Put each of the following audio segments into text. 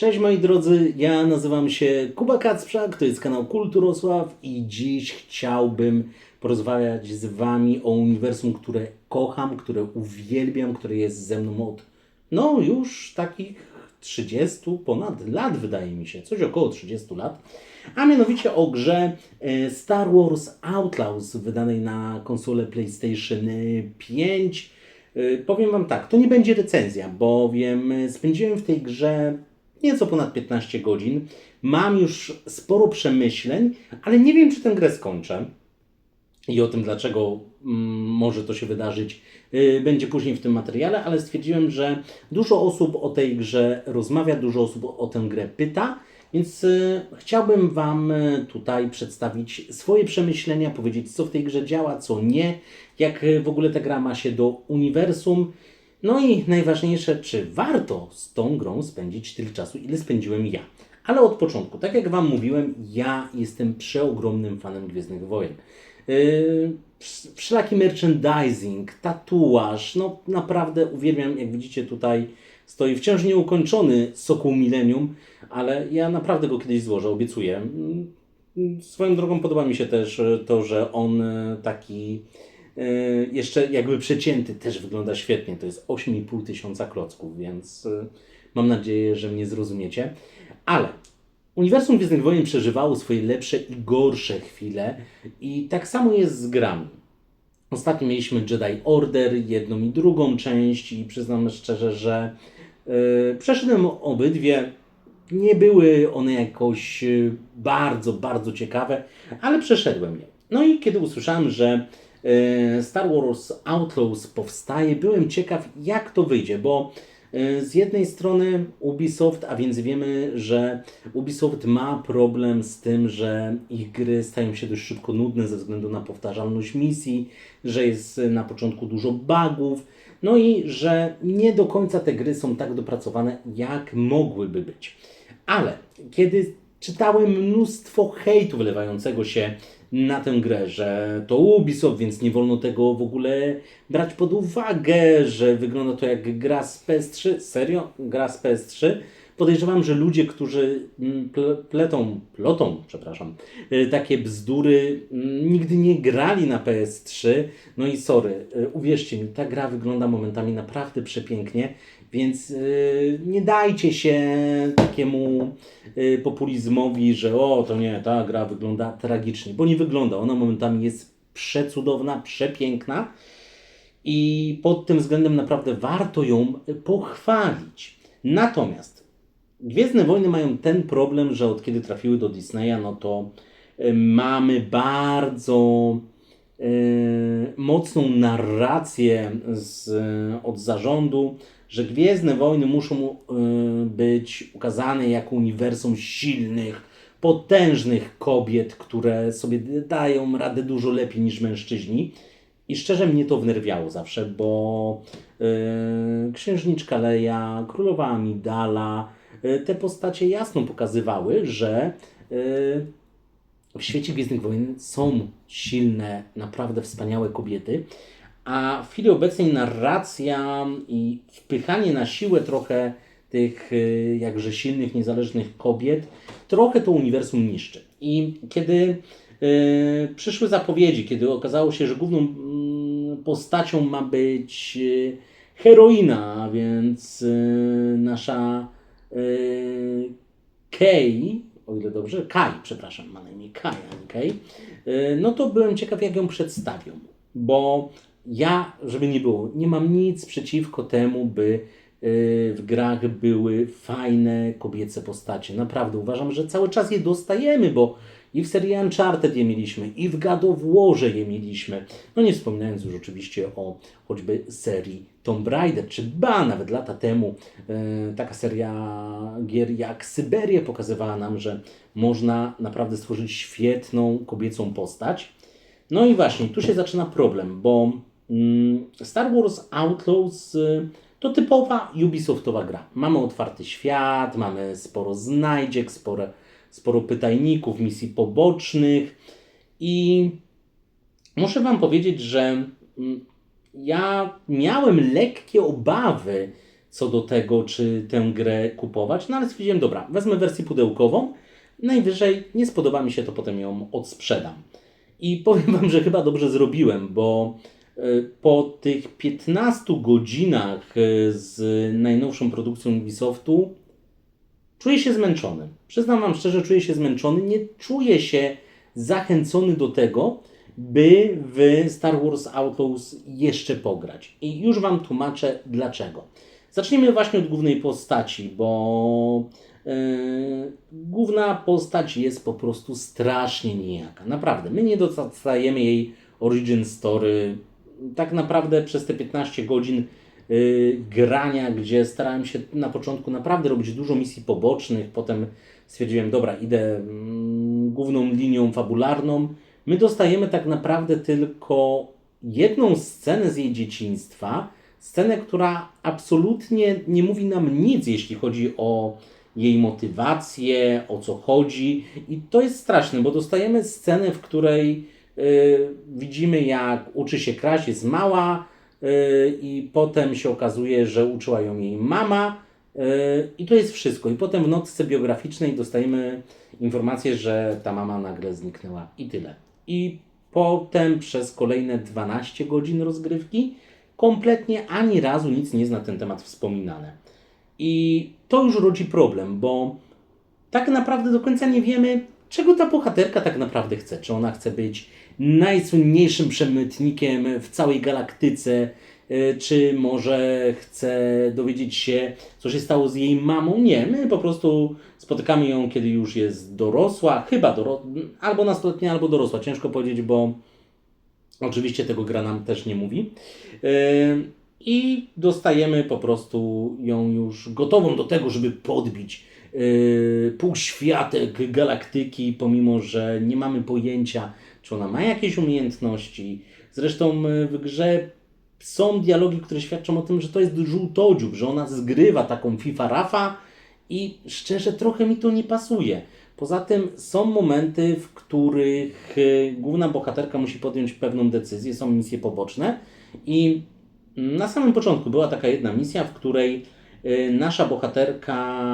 Cześć moi drodzy, ja nazywam się Kuba Kacprzak, to jest kanał Kulturosław i dziś chciałbym porozmawiać z Wami o uniwersum, które kocham, które uwielbiam, które jest ze mną od no już takich 30 ponad lat wydaje mi się, coś około 30 lat, a mianowicie o grze e, Star Wars Outlaws wydanej na konsolę PlayStation 5. E, Powiem Wam tak, to nie będzie recenzja, bowiem spędziłem w tej grze nieco ponad 15 godzin. Mam już sporo przemyśleń, ale nie wiem, czy tę grę skończę. I o tym, dlaczego mm, może to się wydarzyć, yy, będzie później w tym materiale, ale stwierdziłem, że dużo osób o tej grze rozmawia, dużo osób o tę grę pyta, więc yy, chciałbym Wam yy, tutaj przedstawić swoje przemyślenia, powiedzieć, co w tej grze działa, co nie, jak w ogóle ta gra ma się do uniwersum. No i najważniejsze, czy warto z tą grą spędzić tyle czasu, ile spędziłem ja. Ale od początku, tak jak Wam mówiłem, ja jestem przeogromnym fanem Gwiezdnych Wojen. Yy, wszelaki merchandising, tatuaż, no naprawdę uwielbiam, jak widzicie tutaj stoi wciąż nieukończony Sokół Millennium, ale ja naprawdę go kiedyś złożę, obiecuję. Yy, Swoją drogą podoba mi się też e, to, że on e, taki jeszcze jakby przecięty też wygląda świetnie. To jest 8,5 tysiąca klocków, więc e, mam nadzieję, że mnie zrozumiecie. Ale Uniwersum Gwiezdnych Wojen przeżywało swoje lepsze i gorsze chwile i tak samo jest z grami. Ostatnio mieliśmy Jedi Order, jedną i drugą część i przyznam szczerze, że yy, przeszedłem obydwie. Nie były one jakoś yy, bardzo, bardzo ciekawe, ale przeszedłem je. No i kiedy usłyszałem, że Star Wars Outlaws powstaje, byłem ciekaw jak to wyjdzie, bo yy, z jednej strony Ubisoft, a więc wiemy, że Ubisoft ma problem z tym, że ich gry stają się dość szybko nudne ze względu na powtarzalność misji, że jest na początku dużo bugów, no i że nie do końca te gry są tak dopracowane, jak mogłyby być. Ale kiedy czytałem mnóstwo hejtu wylewającego się na tę grę, że to Ubisoft, więc nie wolno tego w ogóle brać pod uwagę, że wygląda to jak gra z PS3. Serio? Gra z PS3? Podejrzewam, że ludzie, którzy mm, ple- pletą, plotą, przepraszam, y, takie bzdury, mm, nigdy nie grali na PS3. No i sorry, y, uwierzcie mi, ta gra wygląda momentami naprawdę przepięknie, więc y, nie dajcie się takiemu populizmowi, że o, to nie, ta gra wygląda tragicznie, bo nie wygląda. Ona momentami jest przecudowna, przepiękna i pod tym względem naprawdę warto ją pochwalić. Natomiast Gwiezdne Wojny mają ten problem, że od kiedy trafiły do Disneya, no to y, mamy bardzo y, mocną narrację z, od zarządu, że Gwiezdne Wojny muszą y, być ukazane jako uniwersum silnych, potężnych kobiet, które sobie dają radę dużo lepiej niż mężczyźni. I szczerze mnie to wnerwiało zawsze, bo yy, księżniczka Leia, królowa Amidala, te postacie jasno pokazywały, że yy, w świecie Gwiezdnych Wojen są silne, naprawdę wspaniałe kobiety, a w chwili obecnej narracja i wpychanie na siłę trochę tych y, jakże silnych, niezależnych kobiet trochę to uniwersum niszczy. I kiedy przyszły zapowiedzi, kiedy okazało się, że główną mm, postacią ma być heroina, a więc nasza y, Kay, o ile dobrze, Kai, przepraszam, ma na imię Kai, a nie Kay, y, no to byłem ciekaw, jak ją przedstawią, bo ja, żeby nie było, nie mam nic przeciwko temu, by y, w grach były fajne kobiece postacie. Naprawdę uważam, że cały czas je dostajemy, bo i w serii Uncharted je mieliśmy, i w God of je mieliśmy. No nie wspominając już oczywiście o choćby serii Tomb Raider, czy ba, nawet lata temu e, taka seria gier jak Syberię pokazywała nam, że można naprawdę stworzyć świetną kobiecą postać. No i właśnie, tu się zaczyna problem, bo mm, Star Wars Outlaws y, to typowa Ubisoftowa gra. Mamy otwarty świat, mamy sporo znajdziek, sporo, sporo pytajników, misji pobocznych i muszę Wam powiedzieć, że mm, ja miałem lekkie obawy co do tego, czy tę grę kupować, no ale stwierdziłem, dobra, wezmę wersję pudełkową, najwyżej nie spodoba mi się, to potem ją odsprzedam. I powiem Wam, że chyba dobrze zrobiłem, bo y, po tych 15 godzinach y, z najnowszą produkcją Ubisoftu czuję się zmęczony. Przyznam Wam szczerze, czuję się zmęczony. Nie czuję się zachęcony do tego, by w Star Wars Outlaws jeszcze pograć. I już Wam tłumaczę dlaczego. Zacznijmy właśnie od głównej postaci, bo yy, główna postać jest po prostu strasznie nijaka. Naprawdę, my nie dostajemy jej origin story. Tak naprawdę przez te 15 godzin grania, gdzie starałem się na początku naprawdę robić dużo misji pobocznych, potem stwierdziłem, dobra, idę mm, główną linią fabularną. My dostajemy tak naprawdę tylko jedną scenę z jej dzieciństwa, scenę, która absolutnie nie mówi nam nic, jeśli chodzi o jej motywację, o co chodzi. I to jest straszne, bo dostajemy scenę, w której y, widzimy, jak uczy się kraść, jest mała, y, i potem się okazuje, że uczyła ją jej mama. y, I to jest wszystko. I potem w notce biograficznej dostajemy informację, że ta mama nagle zniknęła. I tyle. I potem przez kolejne 12 godzin rozgrywki kompletnie ani razu nic nie jest na ten temat wspominane. I to już rodzi problem, bo tak naprawdę do końca nie wiemy, czego ta bohaterka tak naprawdę chce. Czy ona chce być najsłynniejszym przemytnikiem w całej galaktyce, y, czy może chce dowiedzieć się, co się stało z jej mamą. Nie, my po prostu spotykamy ją, kiedy już jest dorosła, chyba doro albo nastoletnia, albo dorosła. Ciężko powiedzieć, bo Oczywiście tego gra nam też nie mówi. Yy, I dostajemy po prostu ją już gotową do tego, żeby podbić półświatek galaktyki, pomimo że nie mamy pojęcia, czy ona ma jakieś umiejętności. Zresztą yy, w grze są dialogi, które świadczą o tym, że to jest żółtodziób, że ona zgrywa taką FIFA Rafa i szczerze trochę mi to nie pasuje. Poza tym są momenty, w których y, główna bohaterka musi podjąć pewną decyzję, są misje poboczne i na samym początku była taka jedna misja, w której y, nasza bohaterka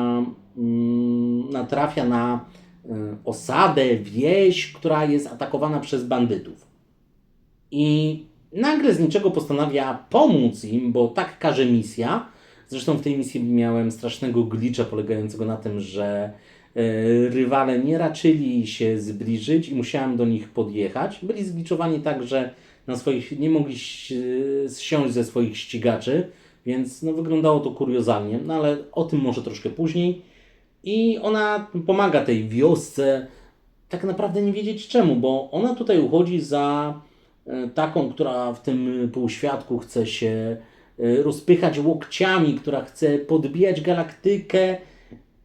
mm, natrafia na y, osadę, wieś, która jest atakowana przez bandytów. I nagle z niczego postanawia pomóc im, bo tak każe misja. Zresztą w tej misji miałem strasznego glitcha polegającego na tym, że e, rywale nie raczyli się zbliżyć i musiałem do nich podjechać. Byli zgliczowani tak, że na swoich, nie mogli zsiąść ze swoich ścigaczy, więc no, wyglądało to kuriozalnie, no ale o tym może troszkę później. I ona pomaga tej wiosce, tak naprawdę nie wiedzieć czemu, bo ona tutaj uchodzi za e, taką, która w tym półświadku chce się e, rozpychać łokciami, która chce podbijać galaktykę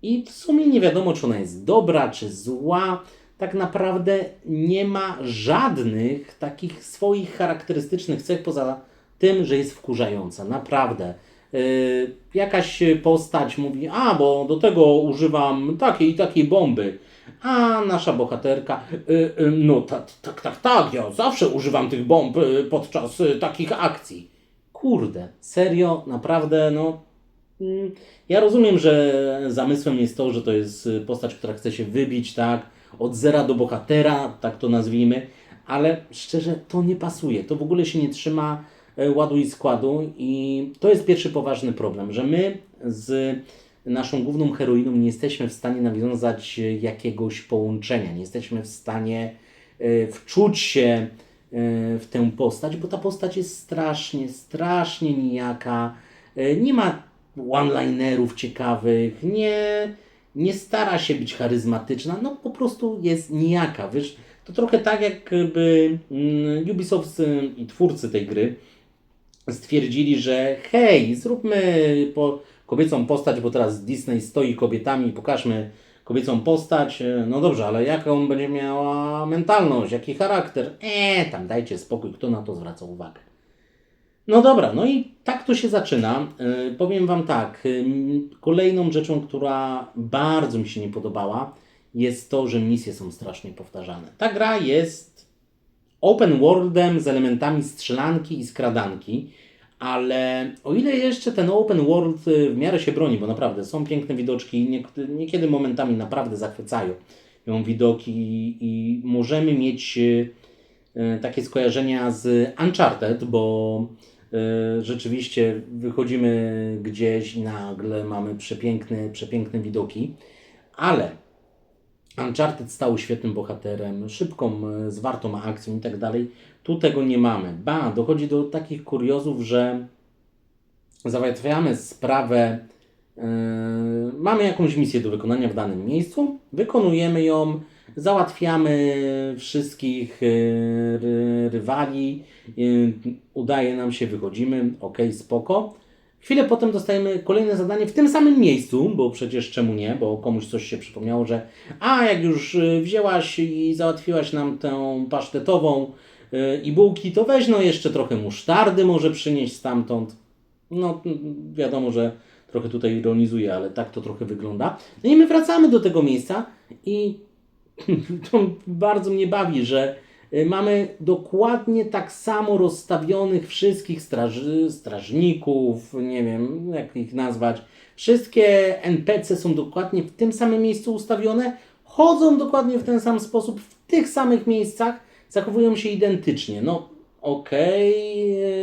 i w sumie nie wiadomo, czy ona jest dobra, czy zła. Tak naprawdę nie ma żadnych takich swoich charakterystycznych cech poza tym, że jest wkurzająca. Naprawdę. Yy, jakaś postać mówi, a bo do tego używam takiej i takiej bomby. A nasza bohaterka, y, y, no tak, tak, tak, tak, ja zawsze używam tych bomb y, podczas y, takich akcji. Kurde, serio, naprawdę, no. mm, Ja rozumiem, że zamysłem jest to, że to jest y, postać, która chce się wybić, tak, od zera do bohatera, tak to nazwijmy, ale szczerze to nie pasuje. To w ogóle się nie trzyma ładu i składu i to jest pierwszy poważny problem, że my z naszą główną heroiną nie jesteśmy w stanie nawiązać e, jakiegoś połączenia, nie jesteśmy w stanie e, wczuć się e, w tę postać, bo ta postać jest strasznie, strasznie nijaka, e, nie ma one-linerów ciekawych, nie, nie stara się być charyzmatyczna, no po prostu jest nijaka, wiesz, to trochę tak jakby mm, Ubisoft i twórcy tej gry stwierdzili, że hej, zróbmy po kobiecą postać, bo teraz Disney stoi kobietami, pokażmy kobiecą postać. E, No dobrze, ale jaką będzie miała mentalność, jaki charakter? Eee, tam dajcie spokój, kto na to zwraca uwagę. No dobra, no i tak to się zaczyna. E, powiem Wam tak, ym, kolejną rzeczą, która bardzo mi się nie podobała, jest to, że misje są strasznie powtarzane. Ta gra jest open worldem z elementami strzelanki i skradanki, Ale o ile jeszcze ten open world y, w miarę się broni, bo naprawdę są piękne widoczki, nie- niekiedy momentami naprawdę zachwycają ją widoki i, i możemy mieć y, y, takie skojarzenia z Uncharted, bo rzeczywiście wychodzimy gdzieś i nagle mamy przepiękne, przepiękne widoki, ale Uncharted stał świetnym bohaterem, szybką, e, zwartą akcją i tak dalej. Tu tego nie mamy. Ba, dochodzi do takich kuriozów, że załatwiamy sprawę, e, mamy jakąś misję do wykonania w danym miejscu, wykonujemy ją, załatwiamy wszystkich ry, rywali, e, udaje nam się, wychodzimy, ok, spoko. Chwilę potem dostajemy kolejne zadanie w tym samym miejscu, bo przecież czemu nie, bo komuś coś się przypomniało, że a jak już y, wzięłaś i załatwiłaś nam tę pasztetową y, i bułki, to weź no jeszcze trochę musztardy może przynieść stamtąd. No wiadomo, że trochę tutaj ironizuję, ale tak to trochę wygląda. No i my wracamy do tego miejsca i to bardzo mnie bawi, że y, mamy dokładnie tak samo rozstawionych wszystkich straży, strażników, nie wiem jak ich nazwać. Wszystkie NPC są dokładnie w tym samym miejscu ustawione, chodzą dokładnie w ten sam sposób, w tych samych miejscach, zachowują się identycznie. No okej,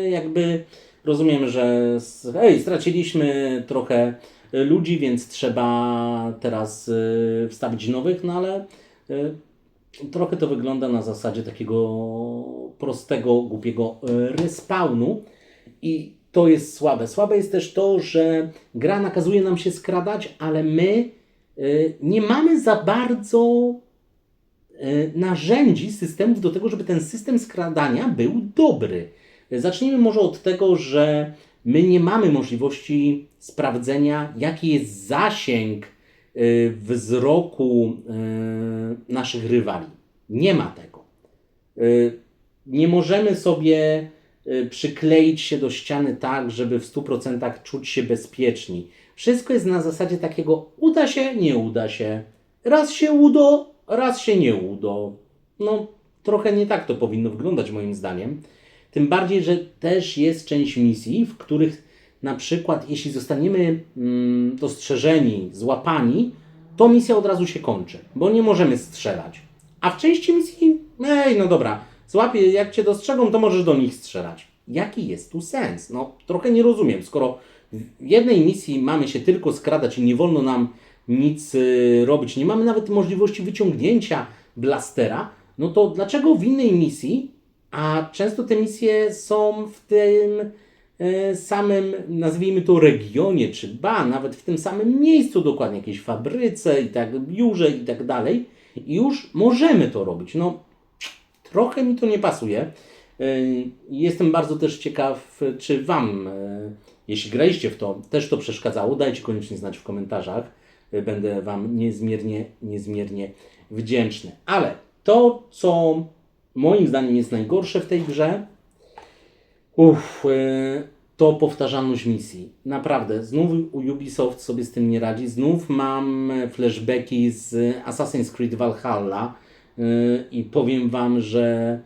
y, jakby rozumiem, że hej, straciliśmy trochę y, ludzi, więc trzeba teraz y, wstawić nowych, no ale y, trochę to wygląda na zasadzie takiego prostego, głupiego y, respawnu i to jest słabe. Słabe jest też to, że gra nakazuje nam się skradać, ale my y, nie mamy za bardzo y, narzędzi, systemów do tego, żeby ten system skradania był dobry. Zacznijmy może od tego, że my nie mamy możliwości sprawdzenia, jaki jest zasięg wzroku y, naszych rywali. Nie ma tego. Y, Nie możemy sobie y, przykleić się do ściany tak, żeby w 100% czuć się bezpieczni. Wszystko jest na zasadzie takiego uda się, nie uda się. Raz się uda, raz się nie uda. No, trochę nie tak to powinno wyglądać moim zdaniem. Tym bardziej, że też jest część misji, w których na przykład jeśli zostaniemy mm, dostrzeżeni, złapani, to misja od razu się kończy, bo nie możemy strzelać. A w części misji, ej, no dobra, złapie, jak cię dostrzegą, to możesz do nich strzelać. Jaki jest tu sens? No, trochę nie rozumiem. Skoro w jednej misji mamy się tylko skradać i nie wolno nam nic y, robić, nie mamy nawet możliwości wyciągnięcia blastera, no to dlaczego w innej misji, a często te misje są w tym samym, nazwijmy to regionie, czy ba, nawet w tym samym miejscu dokładnie, jakiejś fabryce i tak, biurze i tak dalej, i już możemy to robić. No, trochę mi to nie pasuje. Yy, Jestem bardzo też ciekaw, czy Wam, yy, jeśli graliście w to, też to przeszkadzało. Dajcie koniecznie znać w komentarzach. Będę Wam niezmiernie, niezmiernie wdzięczny. Ale to, co moim zdaniem jest najgorsze w tej grze, uff, yy, to powtarzalność misji. Naprawdę, znów Ubisoft sobie z tym nie radzi. Znów mam flashbacki z Assassin's Creed Valhalla yy, i powiem Wam, że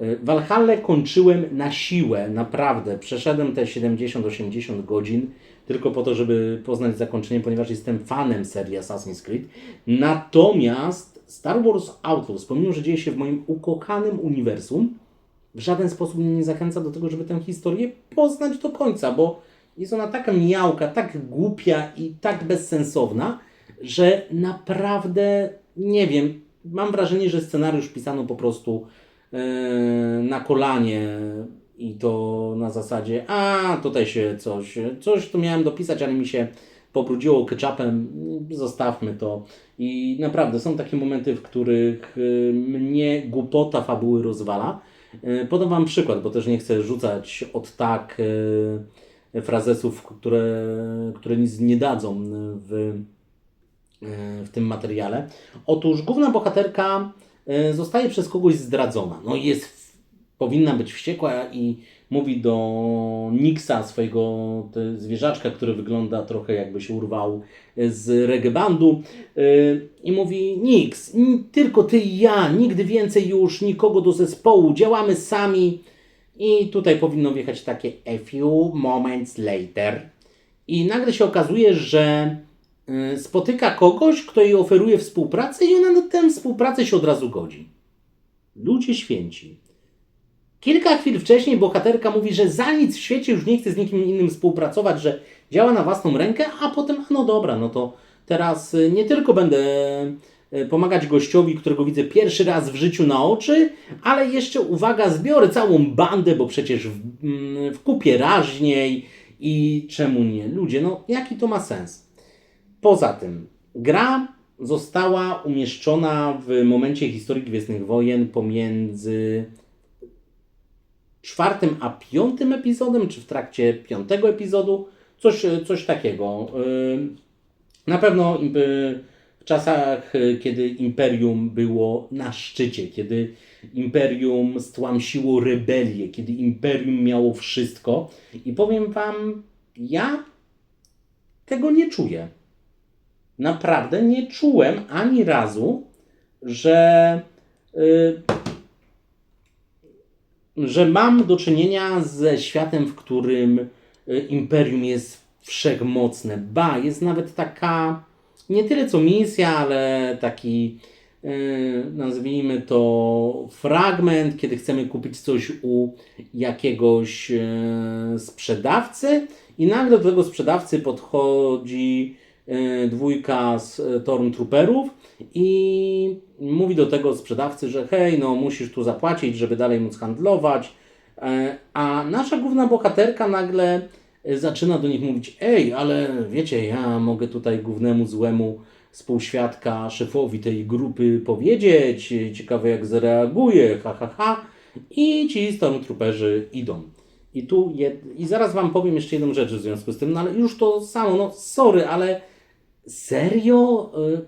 yy, Valhalla kończyłem na siłę, naprawdę. Przeszedłem te 70-80 godzin tylko po to, żeby poznać zakończenie, ponieważ jestem fanem serii Assassin's Creed. Natomiast Star Wars Outlaws, pomimo, że dzieje się w moim ukochanym uniwersum, w żaden sposób mnie nie zachęca do tego, żeby tę historię poznać do końca, bo jest ona taka miałka, tak głupia i tak bezsensowna, że naprawdę nie wiem. Mam wrażenie, że scenariusz pisano po prostu e, na kolanie i to na zasadzie, a tutaj się coś, coś tu miałem dopisać, ale mi się pobrudziło ketchupem, zostawmy to. I naprawdę są takie momenty, w których y, mnie głupota fabuły rozwala. Y, Podam Wam przykład, bo też nie chcę rzucać od tak y, frazesów, które, które nic nie dadzą w, y, w tym materiale. Otóż główna bohaterka zostaje przez kogoś zdradzona. No jest, powinna być wściekła i mówi do Nixa, swojego zwierzaczka, który wygląda trochę jakby się urwał z reggae bandu y, i mówi Nix, tylko ty i ja, nigdy więcej już nikogo do zespołu, działamy sami I tutaj powinno wjechać takie a few moments later. I nagle się okazuje, że y, spotyka kogoś, kto jej oferuje współpracę i ona na tę współpracę się od razu godzi. Ludzie święci. Kilka chwil wcześniej bohaterka mówi, że za nic w świecie już nie chce z nikim innym współpracować, że działa na własną rękę, a potem, no dobra, no to teraz y, nie tylko będę y, pomagać gościowi, którego widzę pierwszy raz w życiu na oczy, ale jeszcze, uwaga, zbiorę całą bandę, bo przecież w, mm, w kupie raźniej i czemu nie? Ludzie, no jaki to ma sens? Poza tym, gra została umieszczona w momencie historii Gwiezdnych Wojen pomiędzy czwartym a piątym epizodem, czy w trakcie piątego epizodu, coś, coś takiego. Yy, Na pewno yy, w czasach, kiedy Imperium było na szczycie, kiedy Imperium stłamsiło rebelię, kiedy Imperium miało wszystko. I powiem Wam, ja tego nie czuję. Naprawdę nie czułem ani razu, że. Że mam do czynienia ze światem, w którym y, imperium jest wszechmocne. Ba, jest nawet taka, nie tyle co misja, ale taki, y, nazwijmy to, fragment, kiedy chcemy kupić coś u jakiegoś y, sprzedawcy i nagle do tego sprzedawcy podchodzi dwójka z Stormtrooperów i mówi do tego sprzedawcy, że hej, no musisz tu zapłacić, żeby dalej móc handlować. E, A nasza główna bohaterka nagle e, zaczyna do nich mówić: Ej, ale wiecie, ja mogę tutaj głównemu złemu współświadka, szefowi tej grupy powiedzieć. Ciekawe, jak zareaguje, ha, ha, ha. I ci stormtrooperzy idą. I tu jed... I zaraz Wam powiem jeszcze jedną rzecz w związku z tym, no ale już to samo, no sorry, ale serio? Y,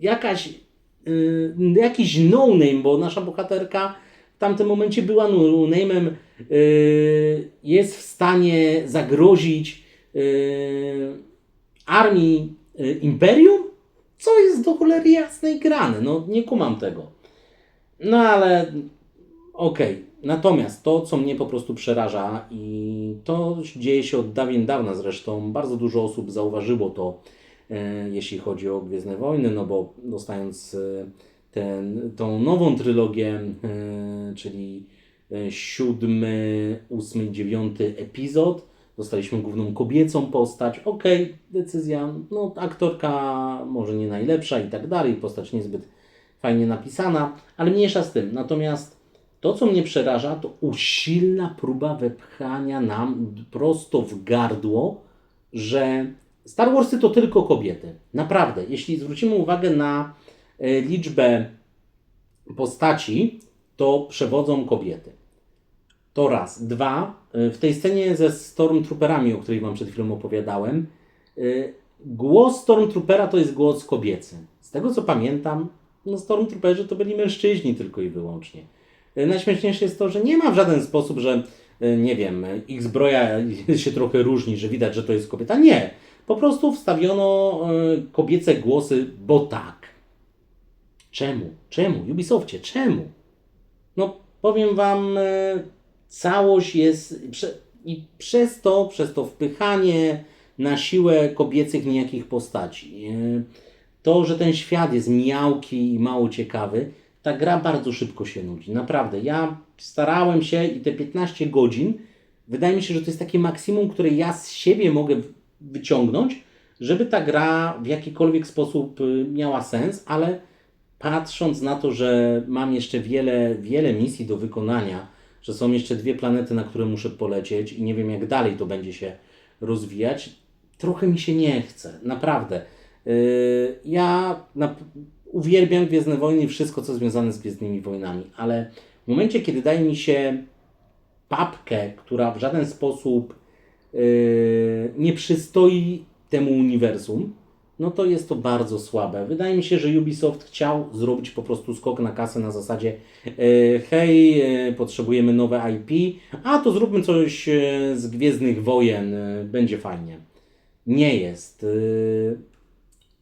jakaś, y, jakiś no-name, bo nasza bohaterka w tamtym momencie była no-name'em, y, jest w stanie zagrozić armii Imperium? Co jest do cholery jasnej grane? No nie kumam tego. No ale okej. Natomiast to, co mnie po prostu przeraża i to dzieje się od dawien dawna zresztą, bardzo dużo osób zauważyło to, e, jeśli chodzi o Gwiezdne Wojny, no bo dostając e, ten, tą nową trylogię, e, czyli siódmy, ósmy, dziewiąty epizod, dostaliśmy główną kobiecą postać. Okej, decyzja, no aktorka może nie najlepsza i tak dalej, postać niezbyt fajnie napisana, ale mniejsza z tym. Natomiast to, co mnie przeraża, to usilna próba wepchania nam prosto w gardło, że Star Warsy to tylko kobiety. Naprawdę. Jeśli zwrócimy uwagę na e, liczbę postaci, to przewodzą kobiety. To raz. Dwa, y, w tej scenie ze Stormtrooperami, o której Wam przed chwilą opowiadałem, y, głos Stormtroopera to jest głos kobiecy. Z tego co pamiętam, no Stormtrooperzy to byli mężczyźni tylko i wyłącznie. Y, Najśmieszniejsze jest to, że nie ma w żaden sposób, że y, nie wiem, ich zbroja się trochę różni, że widać, że to jest kobieta. Nie. Po prostu wstawiono y, kobiece głosy, bo tak. Czemu? Czemu? Ubisoftie, czemu? No, powiem Wam, e, całość jest. I przez to, przez to wpychanie na siłę kobiecych niejakich postaci, e, to, że ten świat jest miałki i mało ciekawy, ta gra bardzo szybko się nudzi. Naprawdę. Ja starałem się i te 15 godzin, wydaje mi się, że to jest takie maksimum, które ja z siebie mogę wyciągnąć, żeby ta gra w jakikolwiek sposób y, miała sens, ale patrząc na to, że mam jeszcze wiele, wiele misji do wykonania, że są jeszcze dwie planety, na które muszę polecieć i nie wiem, jak dalej to będzie się rozwijać, trochę mi się nie chce. Naprawdę. Yy, ja uwielbiam Gwiezdne Wojny i wszystko, co związane z Gwiezdnymi Wojnami, ale w momencie, kiedy daje mi się papkę, która w żaden sposób yy, nie przystoi temu uniwersum, no to jest to bardzo słabe. Wydaje mi się, że Ubisoft chciał zrobić po prostu skok na kasę na zasadzie e, hej, e, potrzebujemy nowe IP, a to zróbmy coś e, z Gwiezdnych Wojen, e, będzie fajnie. Nie jest. E,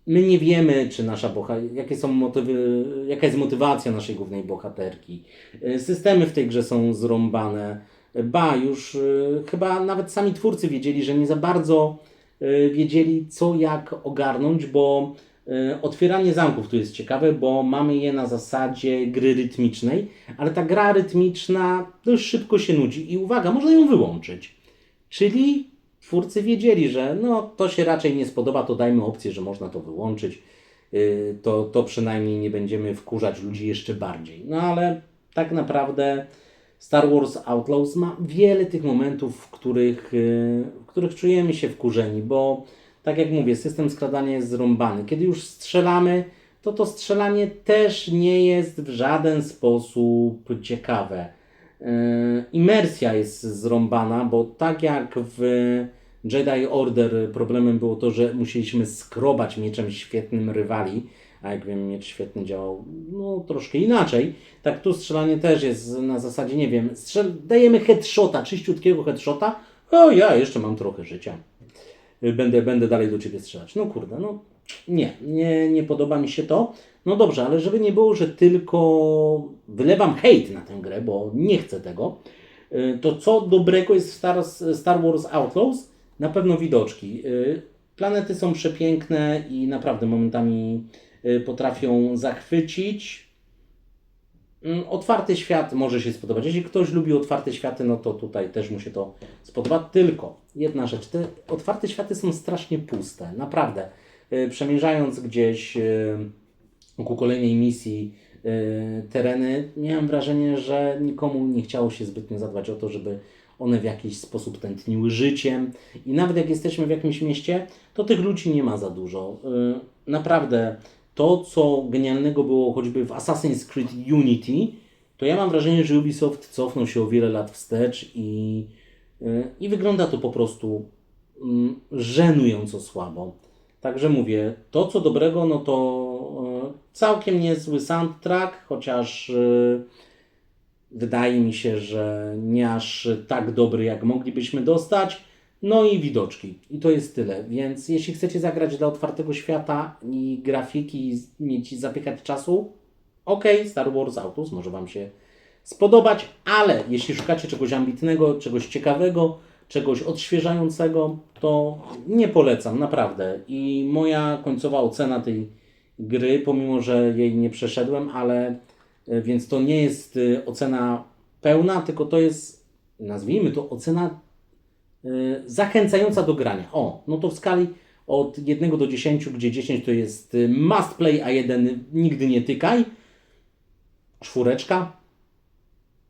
my nie wiemy, czy nasza boha, jakie są motywy, jaka jest motywacja naszej głównej bohaterki. Y, Systemy w tej grze są zrąbane. Ba, już y, chyba nawet sami twórcy wiedzieli, że nie za bardzo wiedzieli, co jak ogarnąć, bo otwieranie zamków tu jest ciekawe, bo mamy je na zasadzie gry rytmicznej, ale ta gra rytmiczna dość szybko się nudzi i uwaga, można ją wyłączyć. Czyli twórcy wiedzieli, że no, to się raczej nie spodoba, to dajmy opcję, że można to wyłączyć. Yy, To, to przynajmniej nie będziemy wkurzać ludzi jeszcze bardziej. No ale tak naprawdę Star Wars Outlaws ma wiele tych momentów, w których, yy, w których czujemy się wkurzeni, bo tak jak mówię, system skradania jest zrąbany. Kiedy już strzelamy, to to strzelanie też nie jest w żaden sposób ciekawe. Yy, Imersja jest zrąbana, bo tak jak w Jedi Order problemem było to, że musieliśmy skrobać mieczem świetnym rywali, a jak wiem, miecz świetny działał no, troszkę inaczej. Tak tu strzelanie też jest na zasadzie, nie wiem, strzel dajemy headshota, czyściutkiego headshota, o ja jeszcze mam trochę życia. Będę, będę dalej do Ciebie strzelać. No kurde, no nie, nie, nie podoba mi się to. No dobrze, ale żeby nie było, że tylko wylewam hejt na tę grę, bo nie chcę tego, y, to co dobrego jest w Star, Star Wars Outlaws? Na pewno widoczki. Y, Planety są przepiękne i naprawdę momentami y, potrafią zachwycić. Mm, Otwarty świat może się spodobać. Jeśli ktoś lubi otwarte światy, no to tutaj też mu się to spodoba. Tylko jedna rzecz, te otwarte światy są strasznie puste, naprawdę. Y, Przemierzając gdzieś ku kolejnej misji tereny, miałem wrażenie, że nikomu nie chciało się zbytnio zadbać o to, żeby one w jakiś sposób tętniły życiem. I nawet jak jesteśmy w jakimś mieście, to tych ludzi nie ma za dużo. Y, Naprawdę, to co genialnego było choćby w Assassin's Creed Unity, to ja mam wrażenie, że Ubisoft cofnął się o wiele lat wstecz i, y, i wygląda to po prostu mm, żenująco słabo. Także mówię, to co dobrego, no to y, całkiem niezły soundtrack, chociaż wydaje mi się, że nie aż tak dobry, jak moglibyśmy dostać. No i widoczki. I to jest tyle. Więc jeśli chcecie zagrać dla otwartego świata i grafiki, i mieć zapychać czasu, ok, Star Wars Autos może Wam się spodobać, ale jeśli szukacie czegoś ambitnego, czegoś ciekawego, czegoś odświeżającego, to nie polecam, naprawdę. I moja końcowa ocena tej gry, pomimo że jej nie przeszedłem, ale więc to nie jest e, ocena pełna, tylko to jest, nazwijmy to, ocena e, zachęcająca do grania. O, no to w skali od 1 do 10, gdzie 10 to jest e, must play, a 1 nigdy nie tykaj. Czwóreczka,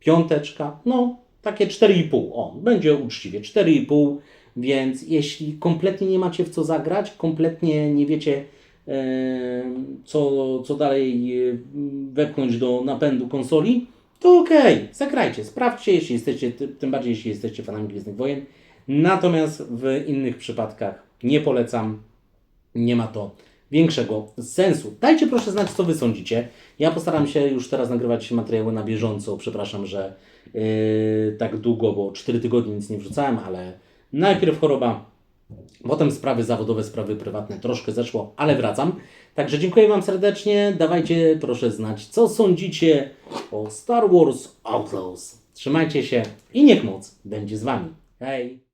piąteczka, no takie 4,5. O, będzie uczciwie 4,5, więc jeśli kompletnie nie macie w co zagrać, kompletnie nie wiecie e, co, co dalej e, wepchnąć do napędu konsoli, to okej, zagrajcie, sprawdźcie, jeśli jesteście, ty- tym bardziej jeśli jesteście fanami Gwiezdnych Wojen. Natomiast w innych przypadkach nie polecam, nie ma to większego sensu. Dajcie proszę znać, co Wy sądzicie. Ja postaram się już teraz nagrywać materiały na bieżąco. Przepraszam, że yy, tak długo, bo 4 tygodnie nic nie wrzucałem, ale najpierw choroba, potem sprawy zawodowe, sprawy prywatne troszkę zeszło, ale wracam. Także dziękuję Wam serdecznie. Dawajcie proszę znać, co sądzicie o Star Wars Outlaws. Trzymajcie się i niech moc będzie z Wami. Hej!